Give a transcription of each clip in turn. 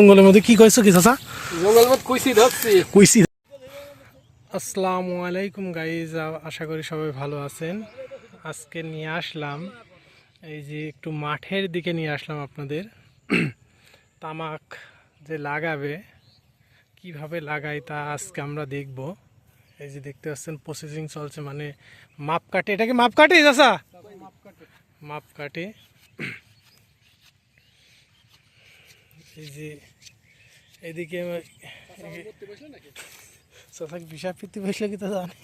জঙ্গলের মধ্যে কি কইছো কি চাচা? জঙ্গল মত কইছি ধরছি। কইছি আসসালামু আলাইকুম গাইজ আশা করি সবাই ভালো আছেন। আজকে নিয়ে আসলাম এই যে একটু মাঠের দিকে নিয়ে আসলাম আপনাদের। তামাক যে লাগাবে কীভাবে লাগাই তা আজকে আমরা দেখব। এই যে দেখতে পাচ্ছেন প্রসেসিং চলছে মানে মাপ কাটে এটাকে মাপ কাটে চাচা? মাপ কাটে যে এদিকে চাষা বিষা পিত্তি বসলে কি তো জানি?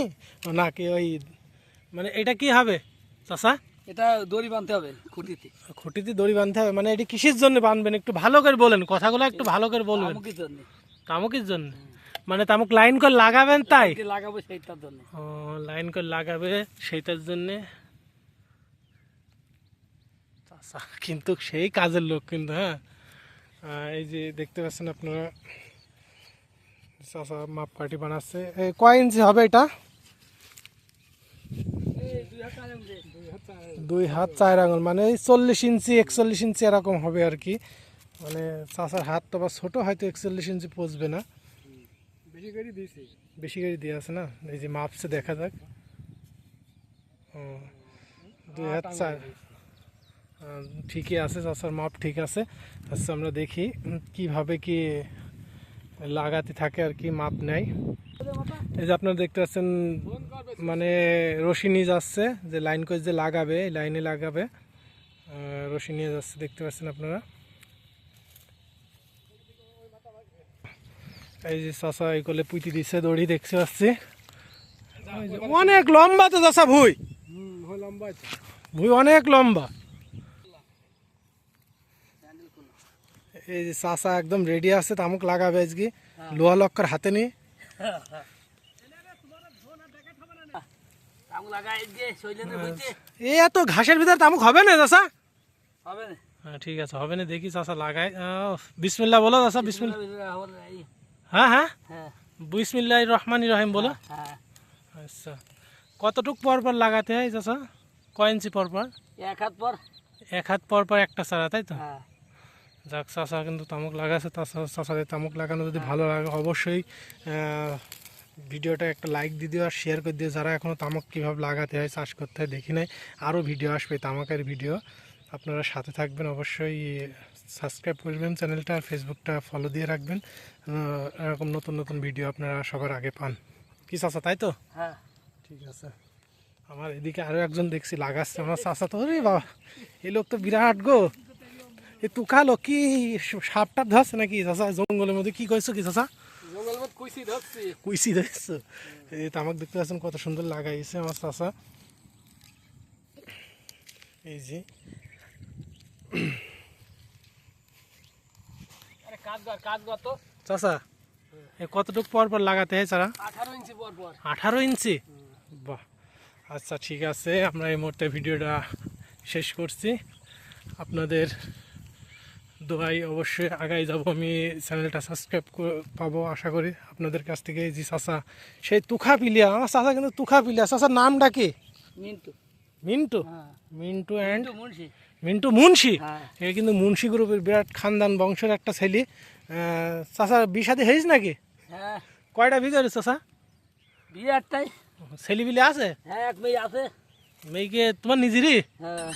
নাকি ওই মানে এটা কি হবে চাষা এটা দড়ি বাঁধতে হবে খুঁটিতে। খুঁটিতে দড়ি বাঁধতে হবে মানে এটি কিসের জন্য বাঁধবেন? একটু ভালো করে বলেন কথাগুলো একটু ভালো করে বলবেন। তামুকের জন্য। মানে তামুক লাইন করে লাগাবেন তাই? লাগাবো সেইটার জন্য। ও লাইন করে লাগাবে সেইটার জন্যে? কিন্তু সেই কাজের লোক কিন্তু হ্যাঁ? এই যে দেখতে পাচ্ছেন আপনারা চাষা মাপকাঠি বানাচ্ছে। কয় ইঞ্চি হবে এটা? দুই হাত চার আঙুল মানে চল্লিশ ইঞ্চি একচল্লিশ ইঞ্চি এরকম হবে আর কি। মানে চাষার হাত তো বা ছোটো হয়তো একচল্লিশ ইঞ্চি পচবে না। বেশি করে দিয়েছি। বেশি করে দিয়ে আছে না? এই যে মাপসে দেখা যাক। ও দুই হাত চার। ঠিকই আছে চাষার মাপ ঠিক আছে। আচ্ছা আমরা দেখি কীভাবে কি লাগাতে থাকে আর কি মাপ নেয়। এই যে আপনারা দেখতে পাচ্ছেন মানে রশি নিয়ে যাচ্ছে যে লাইন করে যে লাগাবে এই লাইনে লাগাবে। রশি নিয়ে যাচ্ছে দেখতে পাচ্ছেন আপনারা। এই যে চাষা এই করলে পুঁতি দিচ্ছে দড়ি দেখতে পাচ্ছি। অনেক লম্বা তো চাষা ভুই। লম্বা ভুই অনেক লম্বা। এই যে চাষা একদম রেডি আছে তামুক লাগাবে আজকে। লোহা লক্কর হাতে শৈলেতে বইতে এ এত ঘাসের ভিতরে তামুক হবে না চাষা হবে না। হ্যাঁ ঠিক আছে হবে না দেখি চাষা লাগাই বিসমিল্লা বলো চাষা বিসমিল্লা হ্যাঁ হ্যাঁ? হ্যাঁ। বিসমিল্লাহ রহমান রহিম বলো। হ্যাঁ আচ্ছা। কতটুক পর পর লাগাতে হয় চাষা কয় ইঞ্চি পর পর? এক হাত পর। এক হাত পর পর একটা চারা তাই তো? হ্যাঁ। যাক চাষা কিন্তু তামুক লাগাচ্ছে তাছাড়া চাষাদের তামুক লাগানো যদি ভালো লাগে অবশ্যই ভিডিওটা একটা লাইক দিয়ে দিও আর শেয়ার করে দিও। যারা এখনও তামাক কীভাবে লাগাতে হয় চাষ করতে হয় দেখি নাই আরও ভিডিও আসবে তামাকের ভিডিও আপনারা সাথে থাকবেন অবশ্যই সাবস্ক্রাইব করবেন চ্যানেলটা আর ফেসবুকটা ফলো দিয়ে রাখবেন। এরকম নতুন নতুন ভিডিও আপনারা সবার আগে পান। কি চাষা তাই তো? হ্যাঁ। ঠিক আছে। আমার এদিকে আরও একজন দেখছি লাগাচ্ছে। আমার চাষা তো রে বাবা এই লোক তো বিরাট গো। এ তুকালো কি সাপ টাপ ধরছে নাকি চাষা জঙ্গলের মধ্যে কি কইছো কি কুইসি ধরছো এই তামাক দেখতে পাচ্ছেন কত সুন্দর লাগাইছে আমার চাষা এই যে। এ কতটুকু পর পর লাগাতে হয় চারা আঠারো ইঞ্চি পর পর আঠারো ইঞ্চি? বাহ। আচ্ছা ঠিক আছে আমরা এই মুহূর্তে ভিডিওটা শেষ করছি। আপনাদের দোয়াই অবশ্যই আগাই যাব। আমি চ্যানেলটা সাবস্ক্রাইব পাবো আশা করি। আপনাদের কাছ থেকে যে চাষা সেই তুখা পিলিয়া। আমার চাষা কিন্তু তুখা পিলিয়া। চাষার নামটা কি? মিন্টু। মিন্টু? হ্যাঁ। মিন্টু অ্যান্ড মিন্টু মুন্সি? হ্যাঁ। এ কিন্তু মুন্সি গ্রুপের বিরাট খানদান বংশের একটা ছেলে। চাষা বিষাদে হয়েছ নাকি? হ্যাঁ। কয়টা ভিতরে চাষা বিয়ে একটাই ছেলে বিলে আছে? হ্যাঁ এক মেয়ে আছে। মেয়েকে তোমার নিজেরই? হ্যাঁ